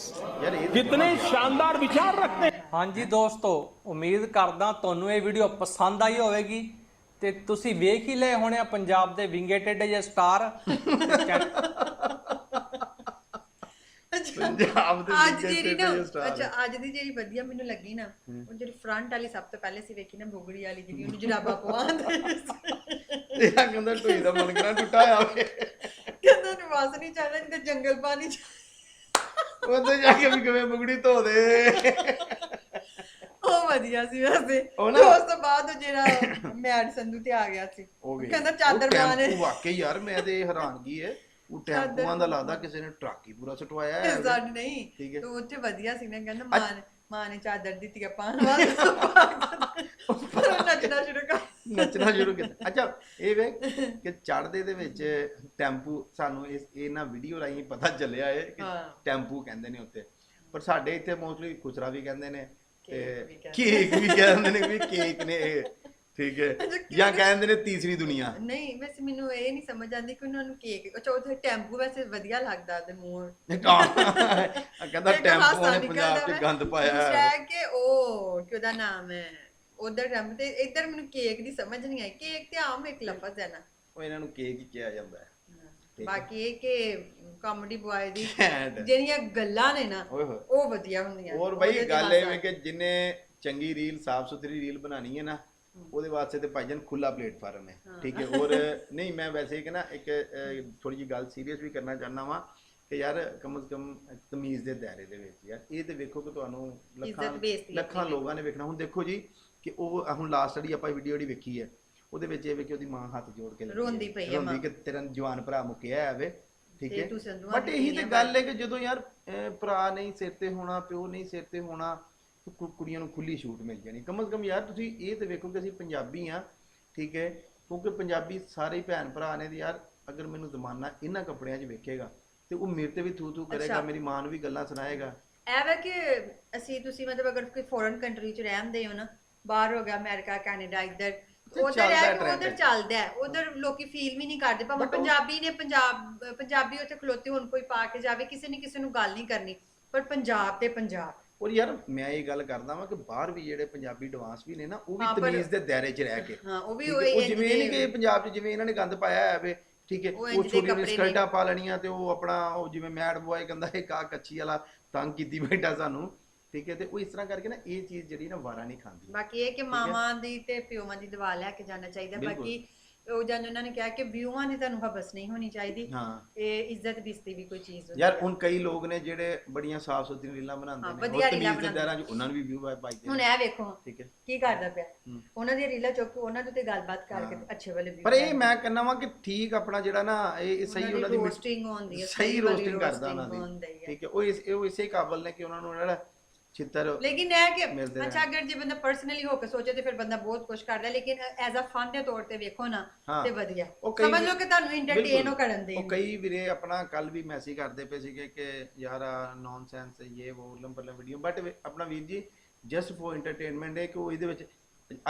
कितने शानदार विचार रखते हैं ਹਾਂਜੀ ਦੋਸਤੋ ਉਮੀਦ ਕਰਦਾ ਤੁਹਾਨੂੰ ਇਹ ਵੀਡੀਓ ਪਸੰਦ ਆਈ ਹੋਵੇਗੀ ਤੇ ਤੁਸੀਂ ਵੇਖ ਹੀ ਲਏ ਹੋਣੇ ਆ ਪੰਜਾਬ ਦੇ ਵਿੰਗੇ ਟੇਡੇ ਜੇ ਸਟਾਰ ਪੰਜਾਬ ਦੇ ਅੱਜ ਵਿੱਚ ਜਿਹੜੀ ਤੇ ਨਾ ਇਹ star ਅੱਛਾ ਅੱਜ ਦੀ ਜਿਹੜੀ ਵਧੀਆ ਮੈਨੂੰ ਲੱਗੀ ਨਾ ਉਹ ਜਿਹੜੀ ਫਰੰਟ ਵਾਲੀ ਸਭ ਤੋਂ ਪਹਿਲੇ ਸੀ ਵੇਖੀ ਨਾ ਬੁਗੜੀ ਵਾਲੀ ਜਿਹੜੀ ਉਹਨੂੰ ਜਰਾਬਾ ਪਵਾਉਂਦੇ ਤੇਰਾ ਕਹਿੰਦਾ ਢੋਈ ਦਾ ਮਨ ਕਰਾ ਟੁੱਟਾ ਆਵੇ ਕਹਿੰਦਾ ਨਿਵਾਸ ਨਹੀਂ ਚਾਹਣਾ ਨਹੀਂ ਤੇ ਜੰਗਲ ਪਾਣੀ ਉੱਥੇ ਜਾ ਕੇ ਵੀ ਕਿਵੇਂ ਬੁਗੜੀ ਧੋ ਦੇ। ਉਹ ਵਧੀਆ ਸੀ ਵੈਸੇ। ਉਹ ਤੇ ਨਾ- ਉਸ ਤੋਂ ਬਾਅਦ ਉਹ ਜਿਹੜਾ ਮੈਡ ਸੰਧੂ ਤੇ ਆ ਗਿਆ ਸੀ। ਉਹ ਕਹਿੰਦਾ ਚਾਦਰ ਉਹ ਮਾਂ ਨੇ ਟੈਂਪੂ ਵਾਕਈ ਯਾਰ ਮੈਂ ਤੇ ਹੈਰਾਨਗੀ ਹੈ ਉਹ ਟੈਂਪੂਆਂ ਦਾ ਲੱਗਦਾ ਕਿਸੇ ਨੇ ਟਰੱਕ ਹੀ ਪੂਰਾ ਸਟਵਾਇਆ ਹੈ ਸਾਡੇ ਨਹੀਂ। ਠੀਕ ਹੈ। ਤੇ ਉੱਥੇ ਵਧੀਆ ਸੀ ਨਾ ਕਹਿੰਦਾ ਮਾਂ ਨੇ ਮਾਂ ਨੇ ਚਾਦਰ ਦਿੱਤੀ ਆ ਪਾਣ ਵਾਸਤੇ। ਪਰ ਉਹ ਨੱਚਣਾ ਸ਼ੁਰੂ ਕਰ ਨੱਚਣਾ ਸ਼ੁਰੂ ਕੀਤਾ। ਅੱਛਾ ਇਹ ਵੇ ਕਿ ਚੜਦੇ ਦੇ ਵਿੱਚ ਟੈਂਪੂ ਸਾਨੂੰ ਇਸ ਇਹਨਾਂ ਵੀਡੀਓ ਰਾਹੀਂ ਪਤਾ ਚੱਲਿਆ ਹੈ ਕਿ। ਟੈਂਪੂ ਕਹਿੰਦੇ ਨੇ ਉੱਤੇ ਪਰ ਸਾਡੇ ਇੱਥੇ ਮੋਸਟਲੀ ਖੁਸਰਾ ਵੀ ਕਹਿੰਦੇ ਨੇ ਤੇ। ਕੇਕ ਵੀ ਕਹਿੰਦੇ ਨੇ। ਵੀ ਕੇਕ ਨੇ ਠੀਕ ਹੈ ਜਾਂ ਕਹਿੰਦੇ ਨੇ ਤੀਸਰੀ ਦੁਨੀਆ। ਨਹੀਂ ਵੈਸੇ ਮੈਨੂੰ ਇਹ ਨਹੀਂ ਸਮਝ ਆਉਂਦੀ ਕਿ ਉਹਨਾਂ ਨੂੰ ਕੇਕ ਅੱਛਾ ਉੱਥੇ ਟੈਂਪੂ ਵੈਸੇ ਵਧੀਆ ਲੱਗਦਾ ਤੇ ਮੂੰਹ। ਕਹਿੰਦਾ ਇੱਕ ਟੈਂਪੂ ਹਾਸਾ ਨੇ ਨਿਕਲਦਾ ਪੰਜਾਬ 'ਚ ਵਾ। ਗੰਦ ਪਾਇਆ ਹੈ ਹੈ ਕਿ ਉਹ ਕਿ ਉਹਦਾ ਨਾਮ ਹੈ ਉਧਰ ਟੈਂਪੂ ਤੇ ਇੱਧਰ ਮੈਨੂੰ ਕੇਕ ਦੀ ਸਮਝ ਨਹੀਂ ਆਈ। ਕੇਕ ਤੇ ਆਮ ਇੱਕ ਲਫ਼ਜ਼ ਹੈ ਨਾ। ਉਹ ਇਹਨਾਂ ਨੂੰ ਕੇਕ ਹੀ ਕਿਹਾ ਜਾਂਦਾ ਹੈ। ਬਾਕੀ ਇਹ ਕਿ ਕਾਮੇਡੀ ਬੁਆਏ ਦੀ। *laughs* ਜਿਹੜੀਆਂ ਗੱਲਾਂ ਨੇ ਨਾ ਓਏ ਹੋਏ। ਉਹ ਵਧੀਆ ਹੁੰਦੀਆਂ। ਹੋਰ ਉਹਦੇ ਬਈ ਗੱਲ ਇਹ ਹਾਸਾ। ਹੈ ਕਿ ਜਿਨੇ ਚੰਗੀ ਰੀਲ ਸਾਫ਼ ਸੁਥਰੀ ਰੀਲ ਬਣਾਣੀ ਹੈ ਨਾ ਉਹਦੇ ਵਾਸਤੇ ਤੇ ਭਾਈਜਾਨ ਖੁੱਲਾ ਪਲੇਟਫਾਰਮ ਹੈ। ਠੀਕ ਹੈ। ਔਰ ਨਹੀਂ ਮੈਂ ਵੈਸੇ ਕਿ ਨਾ ਇੱਕ ਥੋੜੀ ਜੀ ਗੱਲ ਸੀਰੀਅਸ ਵੀ ਕਰਨਾ ਚਾਹੁੰਦਾ ਵਾਂ। ਕਿ ਯਾਰ ਕਮ ਸੇ ਕਮ ਤਮੀਜ਼ ਦੇ ਦਾਇਰੇ ਦੇ ਵਿੱਚ ਯਾਰ ਇਹ ਤੇ ਵੇਖੋ ਕਿ ਤੁਹਾਨੂੰ ਲੱਖਾਂ ਲੱਖਾਂ ਲੋਕਾਂ ਨੇ ਵੇਖਣਾ। ਹੁਣ ਦੇਖੋ ਜੀ ਕਿ ਉਹ ਹੁਣ ਲਾਸਟ ਜਿਹੜੀ ਆਪਾਂ ਵੀਡੀਓ ਜਿਹੜੀ ਵੇਖੀ ਹੈ ਉਹਦੇ ਵਿੱਚ ਇਹ ਵੇ ਕਿ ਉਹਦੀ ਮਾਂ ਹੱਥ ਜੋੜ ਕੇ। ਰੋਂਦੀ ਪਈ ਹੈ ਰੋਂਦੀ। ਕਿ ਤੇਰਾ ਜਵਾਨ ਭਰਾ ਮੁੱਕਿਆ ਹੈ ਵੇ ਠੀਕ ਹੈ? ਬਟ ਇਹੀ ਤੇ ਗੱਲ ਹੈ ਕਿ ਜਦੋਂ ਯਾਰ ਭਰਾ ਨਹੀਂ ਸਿਰ ਤੇ ਹੋਣਾ ਪਿਓ ਨਹੀਂ ਸਿਰ ਤੇ ਹੋਣਾ ਕੁੜੀਆਂ ਨੂੰ ਖੁੱਲੀ ਛੂਟ ਮਿਲ ਜਾਣੀ। ਕਮ ਸੇ ਕਮ ਯਾਰ ਤੁਸੀਂ ਇਹ ਤੇ ਵੇਖੋ ਕਿ ਅਸੀਂ ਪੰਜਾਬੀ ਆ ਠੀਕ ਹੈ? ਕਿਉਂਕਿ ਪੰਜਾਬੀ ਸਾਰੇ ਭੈਣ ਭਰਾ ਨੇ ਯਾਰ ਅਗਰ ਮੈਨੂੰ ਜ਼ਮਾਨਾ ਇਹਨਾਂ ਕੱਪੜਿਆਂ 'ਚ ਵੇਖੇਗਾ ਤੇ ਉਹ ਮੇਰੇ ਤੇ ਵੀ ਥੂ ਥੂ ਕਰੇਗਾ ਅੱਛਾ। ਮੇਰੀ ਮਾਂ ਨੂੰ ਵੀ ਗੱਲਾਂ ਸੁਣਾਏਗਾ ਵਾ ਕਿ ਅਸੀਂ ਤੁਸੀਂ ਮਤਲਬ ਅਗਰ ਕੋਈ ਫੋਰਨ ਕੰਟਰੀ ਚ ਰਹਿੰਦੇ ਹੋ ਨਾ ਬਾਹਰ ਹੋ ਗਿਆ ਅਮਰੀਕਾ ਕੈਨੇਡਾ ਇੱਧਰ ਉਧਰ ਚੱਲਦਾ ਹੈ ਹੈ trend ਉਧਰ। ਚੱਲਦਾ ਹੈ ਉਧਰ ਲੋਕੀ ਫੀਲ ਵੀ ਨਹੀਂ ਕਰਦੇ ਭਾਵੇਂ ਪੰਜਾਬੀ ਨੇ ਪੰਜਾਬ ਪੰਜਾਬੀ ਉੱਥੇ ਖਲੋਤੇ ਹੁਣ ਕੋਈ ਪਾ ਕੇ ਜਾਵੇ ਕਿਸੇ ਨੇ ਕਿਸੇ ਨੂੰ ਗੱਲ ਨਹੀਂ ਕਰਨੀ ਪਰ ਪੰਜਾਬ ਤੇ ਪੰਜਾਬ ਔਰ ਯਾਰ ਮੈਂ ਇਹ ਗੱਲ ਕਰਦਾ ਵਾਂ ਕਿ ਬਾਹਰ ਵੀ ਜਿਹੜੇ ਪੰਜਾਬੀ ਐਡਵਾਂਸ ਵੀ ਨੇ ਨਾ ਉਹ ਵੀ ਹਾਂ, ਪਰ- ਤਮੀਜ਼ ਦੇ ਦਾਇਰੇ 'ਚ ਰਹਿ ਕੇ ਹਾਂ, ਉਹ ਵੀ ਠੀਕ ਹੈ, ਉਹ ਜਿਵੇਂ ਨਹੀਂ ਕਿ ਪੰਜਾਬ 'ਚ ਜਿਵੇਂ ਇਹਨਾਂ ਨੇ ਗੰਦ ਪਾਇਆ ਹੈ ਵੇ ਠੀਕ ਹੈ ਉਹ ਉਹ ਇੰਝ ਦੇ ਛੋਟੀ ਜਿਹੀ ਕੱਪੜੇ ਸਕਰਟਾਂ ਪਾ ਲੈਣੀਆਂ ਤੇ ਉਹ ਆਪਣਾ ਉਹ ਜਿਵੇਂ ਮੈਡ ਬॉय ਕਹਿੰਦਾ ਇਹ ਕਾ ਕੱਚੀ ਵਾਲਾ ਤੰਗ ਕੀਤੀ ਬੈਠਾ ਸਾਨੂੰ ਠੀਕ ਹੈ ਤੇ ਉਹ ਇਸ ਤਰ੍ਹਾਂ ਕਰਕੇ ਨਾ ਇਹ ਚੀਜ਼ ਜਿਹੜੀ ਨਾ ਵਾਰਾ ਨਹੀਂ ਖਾਂਦੀ। ਬਾਕੀ ਇਹ ਕਿ ਮਾਵਾਂ ਦੀ ਤੇ ਪਿਓਾਂ ਦੀ ਦਵਾ ਲੈ ਕੇ ਜਾਣਾ ਚਾਹੀਦਾ ਬਿਲਕੁਲ। ਬਾਕੀ ਉਹ ਜਨ ਉਹਨਾਂ ਨੇ ਕਿਹਾ ਕਿ ਵਿਊਆਂ ਦੀ ਤੁਹਾਨੂੰ ਹਵਸ ਨਹੀਂ ਹੋਣੀ ਚਾਹੀਦੀ ਹਾਂ ਇਹ ਇੱਜ਼ਤ ਬਿਸਤੀ ਵੀ ਕੋਈ ਚੀਜ਼ ਹੁੰਦੀ ਯਾਰ। ਹੁਣ ਕਈ ਲੋਕ ਨੇ ਜਿਹੜੇ ਬੜੀਆਂ ਸਾਫ਼ ਸੁਥਰੀ ਰੀਲਾਂ ਬਣਾਉਂਦੇ ਨੇ ਵਧੀਆ ਰੀਲਾਂ ਤਮੀਜ਼ ਦੇ ਦਾਇਰਾਂ 'ਚ ਉਹਨਾਂ ਨੂੰ ਵੀ ਵਿਊ ਪਾਈਦੇ ਹੁਣ ਨੇ ਇਹ ਵੇਖੋ ਠੀਕ ਹੈ ਕੀ ਕਰਦਾ ਪਿਆ। ਉਹਨਾਂ ਦੀ ਰੀਲਾ ਚੁੱਕ ਕੇ ਉਹਨਾਂ ਦੇ ਉੱਤੇ ਗੱਲਬਾਤ ਕਰਕੇ। ਅੱਛੇ ਵਾਲੇ view ਪਰ ਇਹ। ਮੈਂ ਕਹਿੰਦਾ ਵਾਂ ਕਿ ਠੀਕ ਆਪਣਾ ਜਿਹੜਾ ਨਾ ਇਹ ਸਹੀ ਉਹਨਾਂ ਦੀ roasting ਹੁੰਦੀ ਹੈ, ਸਹੀ ਰੋਸਟਿੰਗ ਕਰਦਾ ਉਹਨਾਂ ਦੀ। ਠੀਕ ਹੈ ਉਹ ਇਸ ਉਹ ਇਸੇ ਕਾਬਲ ਨੇ ਕਿ ਉਹਨਾਂ ਨੂੰ ਜਿਹੜਾ ਚਿੱਤਰ ਲੇਕਿਨ ਇਹ ਕਿ ਮਿਲਦੇ। ਅੱਛਾ ਅਗਰ ਜੇ ਬੰਦਾ ਪਰਸਨਲੀ ਹੋ ਕੇ ਸੋਚੇ ਤੇ ਫਿਰ ਬੰਦਾ ਬਹੁਤ ਕੁਝ ਕਰਦਾ ਲੇਕਿਨ ਐਜ਼ ਅ ਫਨ ਦੇ ਤੌਰ ਤੇ ਵੇਖੋ ਨਾ ਹਾਂ। ਤੇ ਵਧੀਆ ਉਹ ਕਈ ਸਮਝ ਲਓ ਕਿ ਤੁਹਾਨੂੰ entertain ਬਿਲਕੁਲ। ਉਹ ਕਰਨ ਦੇ ਉਹ ਕਈ ਵੀਰੇ ਆਪਣਾ ਕੱਲ ਵੀ ਮੈਸੇਜ ਕਰਦੇ ਪਏ ਸੀਗੇ ਕਿ ਯਾਰ ਨੌਨਸੈਂਸ ਇਹ ਉਹ ਪਲਮ ਵੀਡੀਓ ਬਟ ਆਪਣਾ ਵੀਰ ਜੀ ਜਸਟ ਫॉर ਐਂਟਰਟੇਨਮੈਂਟ ਹੈ ਕਿ ਉਹ ਇਹਦੇ ਵਿੱਚ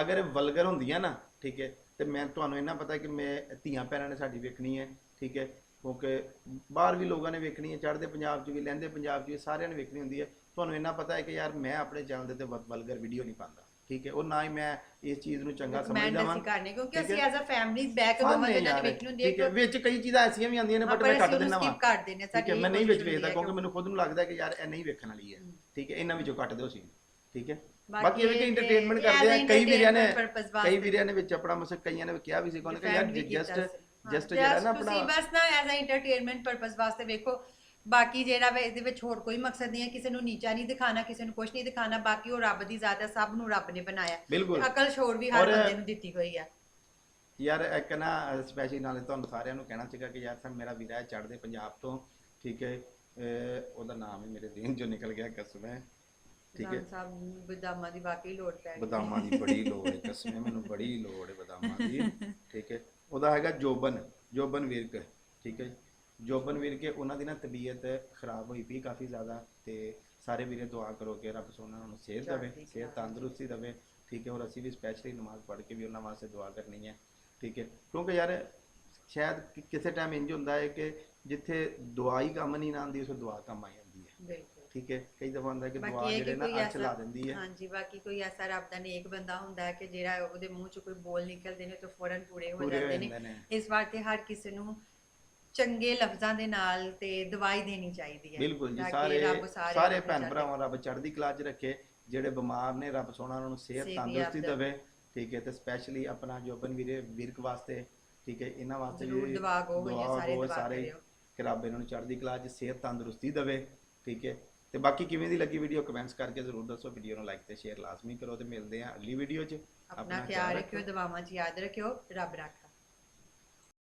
ਅਗਰ ਵਲਗਰ ਹੁੰਦੀਆਂ ਨਾ ਠੀਕ ਹੈ ਤੇ ਮੈਂ ਤੁਹਾਨੂੰ ਇਹਨਾਂ ਪਤਾ ਕਿ ਮੈਂ ਧੀਆਂ ਭੈਣਾਂ ਨੇ ਸਾਡੀ ਵੇਖਣੀ ਹੈ ਠੀਕ ਹੈ ਕਿਉਂਕਿ ਬਾਹਰ ਵੀ ਲੋਕਾਂ ਨੇ ਵੇਖਣੀ ਹੈ ਚੜ੍ਹਦੇ ਪੰਜਾਬ 'ਚ ਵੀ ਲਹਿੰਦੇ ਪੰਜਾਬ 'ਚ ਵੀ ਸਾਰਿਆਂ ਨੇ ਵੇਖਣੀ ਹੁੰਦੀ ਹੈ ਤੁਹਾਨੂੰ ਇੰਨਾ ਪਤਾ ਹੈ ਕਿ ਯਾਰ ਮੈਂ ਆਪਣੇ ਚੈਨਲ ਦੇ ਤੇ ਵਲਗਰ ਵੀਡੀਓ ਨਹੀਂ ਪਾਉਂਦਾ। ਠੀਕ ਹੈ? ਉਹ ਨਾ ਹੀ ਮੈਂ ਇਸ ਚੀਜ਼ ਨੂੰ ਚੰਗਾ ਸਮਝਦਾ ਅਸੀਂ ਕਰਨੇ ਕਿਉਂਕਿ ਅਸੀਂ ਹੈ? ਐਜ਼ ਅ ਫੈਮਿਲੀ ਬੈਕ ਦੋਵਾਂ ਹੈ ਜਣਾਂ ਨੇ ਹੈ ਠੀਕ ਹੈ? ਵਿੱਚ ਕਈ ਚੀਜ਼ਾਂ ਐਸੀਆਂ ਵੀ ਆਉਂਦੀਆਂ ਨੇ ਹਾਂ, ਬਟ ਮੈਂ ਕੱਟ ਦਿੰਦਾ ਦਿੰਦੇ ਹਾਂ, ਠੀਕ ਹੈ? ਸਾਡੀ ਮੈਂ ਨਹੀਂ ਕੋਸ਼ਿਸ਼ ਵਿੱਚ ਵੇਖਦਾ ਹੈ ਕਿਉਂਕਿ ਮੈਨੂੰ ਖੁਦ ਨੂੰ ਲੱਗਦਾ ਕਿ ਯਾਰ ਇਹ ਨਹੀਂ ਵੇਖਣ ਵਾਲੀ ਹੈ। ਠੀਕ ਹੈ? ਇਹਨਾਂ ਵਿੱਚੋਂ ਕੱਟ ਦਿਓ ਸੀ। ਠੀਕ ਹੈ? ਬਾਕੀ ਇਹ ਵੀ ਕਿ as ਕਰਦੇ ਆ। ਕਈ ਵੀਰਿਆਂ ਨੇ ਕਈ। ਵੀਰਿਆਂ ਨੇ ਵਿੱਚ ਆਪਣਾ ਮਸਕ ਕਈਆਂ ਨੇ ਕਿਹਾ ਵੀ ਸੀ ਕੋਣ ਕਿ ਯਾਰ ਜਸਟ। ਜਸਟ ਹਾਂ, ਜਿਹੜਾ ਨਾ just ਤੁਸੀਂ ਆਪਣਾ ਬਸ ਨਾ ਐਜ਼ ਅ ਐਂਟਰਟੇਨਮੈਂਟ ਪਰਪਸ ਵਾਸਤੇ ਵੇਖੋ। ਬਾਕੀ ਜਿਹੜਾ ਵਾ ਇਹਦੇ ਵਿੱਚ ਹੋਰ ਕੋਈ ਮਕਸਦ ਨਹੀਂ ਹੈ ਕਿਸੇ ਨੂੰ ਨੀਚਾ ਨਹੀਂ ਦਿਖਾਣਾ ਕਿਸੇ ਨੂੰ ਕੁਝ ਨਹੀਂ ਦਿਖਾਣਾ ਬਾਕੀ ਉਹ ਰੱਬ ਦੀ ਜ਼ਾਤ ਹੈ ਸਭ ਨੂੰ ਰੱਬ ਨੇ ਬਣਾਇਆ। ਬਿਲਕੁਲ। ਤੇ ਅਕਲ ਸ਼ੋਰ ਵੀ ਹਰ ਔਰ- ਬੰਦੇ ਨੂੰ ਦਿੱਤੀ ਹੋਈ ਹੈ ਯਾਰ ਇੱਕ ਨਾ ਸਪੈਸ਼ਲੀ ਨਾਲੇ ਤੁਹਾਨੂੰ ਸਾਰਿਆਂ ਨੂੰ ਕਹਿਣਾ ਚਾਹੀਦਾ ਕਿ ਯਾਰ ਸਰ ਮੇਰਾ ਵੀਰਾ ਹੈ ਚੜ੍ਹਦੇ ਪੰਜਾਬ ਤੋਂ ਠੀਕ ਹੈ ਅਹ ਉਹਦਾ ਨਾਮ ਹੀ ਮੇਰੇ ਦੇਹਨ ਚੋਂ ਨਿਕਲ ਗਿਆ ਕਸਮ ਹੈ। ਠੀਕ ਹੈ। ਸਾਹਿਬ ਨੂੰ ਬਦਾਮਾਂ ਦੀ ਵਾਕਈ ਲੋੜ ਪੈ ਗਈ ਬਦਾਮਾਂ ਦੀ ਬੜੀ ਲੋੜ ਹੈ ਕਸਮੇ ਮੈਨੂੰ ਬੜੀ ਲੋੜ ਹੈ ਬਦਾਮਾਂ ਦੀ ਠੀਕ ਹੈ। ਉਹਦਾ ਹੈਗਾ ਜੋਬਨ ਜੋਬਨ ਵਿਰਕ ਠੀਕ ਹੈ। ਜੋਬਨ ਵਿਰਕ ਉਹਨਾਂ ਦੀ ਨਾ ਤਬੀਅਤ ਖਰਾਬ ਹੋਈ ਪਈ ਕਾਫੀ ਜ਼ਿਆਦਾ ਤੇ ਸਾਰੇ ਵੀਰੇ ਦੁਆ ਕਰੋ ਕਿ ਰੱਬ ਸੋਨਾ ਉਹਨਾਂ ਨੂੰ ਸਿਹਤ ਦੇਵੇ ਸਿਹਤ ਤੰਦਰੁਸਤੀ ਦੇਵੇ। ਠੀਕ ਹੈ ਔਰ ਅਸੀਂ ਵੀ ਸਪੈਸ਼ਲੀ ਨਮਾਜ਼ ਪੜ੍ਹ ਕੇ ਵੀ ਉਹਨਾਂ ਵਾਸਤੇ ਦੁਆ ਕਰਨੀ ਹੈ। ਠੀਕ ਹੈ ਕਿਉਂਕਿ ਯਾਰ ਸ਼ਾਇਦ ਕਿ- ਕਿਸੇ ਟਾਈਮ ਇੰਜ ਹੁੰਦਾ ਹੈ ਕਿ ਜਿੱਥੇ ਦੁਆ ਹੀ ਕੰਮ ਨਹੀਂ ਆਉਂਦੀ ਉਸ ਦੁਆ ਕੰਮ ਆ ਜਾਂਦੀ ਹੈ। ਬਿਲਕੁਲ। ਠੀਕ ਹੈ ਕਈ ਦਫਾ ਹੁੰਦਾ ਹੈ ਕਿ ਦੁਆ ਜਿਹੜੇ ਕਿ ਨਾ ਅੱਛ ਲਾ ਦਿੰਦੀ ਹੈ। ਹਾਂਜੀ ਬਾਕੀ ਕੋਈ ਐਸਾ ਰੱਬ ਦਾ ਨੇਕ ਬੰਦਾ ਹੁੰਦਾ ਹੈ ਕਿ ਜਿਹੜਾ ਉਹਦੇ ਮੂੰਹ ਚੋਂ ਕੋਈ ਬੋਲ ਨਿਕਲਦੇ ਨੇ ਤਾਂ ਫੌਰਨ ਪੂਰੇ ਹੋ ਜਾਂਦੇ ਨੇ। ਇਸ ਵਾਸਤੇ ਹਰ ਕਿਸੇ ਨੂੰ ਚੰਗੇ ਲਫ਼ਜ਼ਾਂ ਦੇ ਨਾਲ ਤੇ ਦਵਾਈ ਦੇਣੀ ਚਾਹੀਦੀ ਹੈ ਬਿਲਕੁਲ ਜੀ ਤਾਂ ਕਿ ਸਾਰੇ ਰੱਬ ਸਾਰੇ ਭੈਣ ਭਰਾਵਾਂ ਰੱਬ ਚੜ੍ਹਦੀ ਕਲਾ 'ਚ ਰੱਖੇ ਜਿਹੜੇ ਬਿਮਾਰ ਨੇ ਰੱਬ ਸੋਹਣਾ ਉਹਨਾਂ ਨੂੰ ਸਿਹਤ ਸਿਹਤ ਤੰਦਰੁਸਤੀ। ਦੇਵੇ ਠੀਕ ਹੈ ਤੇ ਸਪੈਸ਼ਲੀ ਆਪਣਾ ਜੋਬਨ ਵੀਰੇ ਵਿਰਕ ਵਾਸਤੇ ਠੀਕ ਹੈ ਇਹਨਾਂ ਵਾਸਤੇ ਜ਼ਰੂਰ ਵੀ ਦੁਆ ਗੋ ਹੋਈਏ, ਦੁਆ ਸਾਰੇ ਗੋ ਦੁਆ ਸਾਰੇ ਕਰਿਓ। ਕਿ ਰੱਬ ਇਹਨਾਂ ਨੂੰ ਚੜ੍ਹਦੀ ਕਲਾ 'ਚ ਸਿਹਤ ਤੰਦਰੁਸਤੀ ਦੇਵੇ ਠੀਕ ਹੈ ਤੇ ਬਾਕੀ ਕਿਵੇਂ ਦੀ ਲੱਗੀ ਵੀਡੀਓ ਕਮੈਂਟਸ ਕਰਕੇ ਜ਼ਰੂਰ ਦੱਸੋ ਵੀਡੀਓ ਨੂੰ ਲਾਈਕ ਤੇ ਸ਼ੇਅਰ ਲਾਜ਼ਮੀ ਕਰੋ ਤੇ ਮਿਲਦੇ ਹਾਂ ਅਗਲੀ ਵੀਡੀਓ 'ਚ ਆਪਣਾ ਖਿਆਲ ਰੱਖਿਓ ਦਵਾਵਾਂ 'ਚ ਯਾਦ ਰੱਖਿਓ ਰੱਬ ਰੱਖ